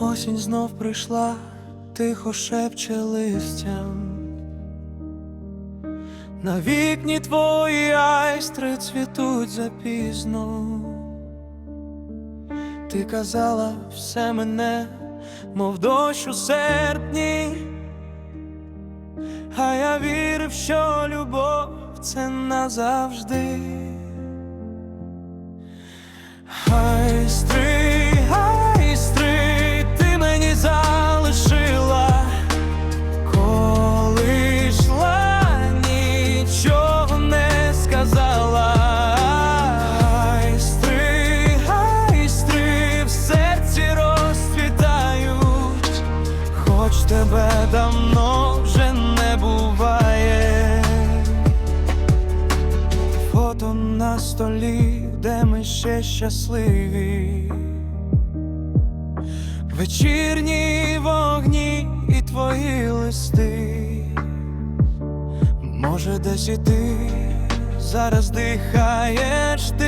Осінь знов прийшла, тихо шепче листям. На вікні твої айстри цвітуть запізно. Ти казала все мене, мов дощ у серпні, а я вірив, що любов це назавжди. Тебе давно вже не буває. Фото на столі, де ми ще щасливі. Вечірні вогні і твої листи. Може, десь і ти зараз дихаєш тишею,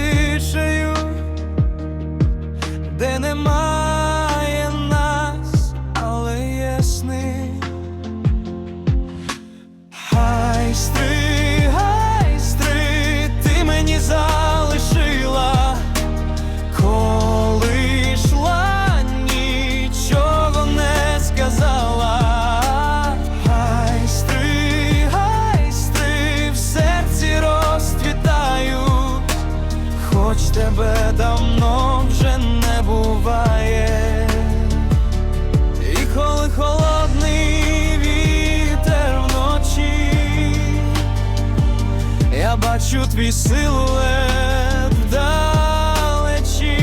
бачу твій силует вдалечі,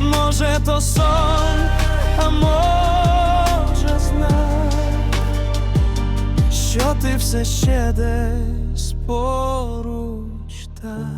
може то сон, а може зна, що ти все ще десь поруч так.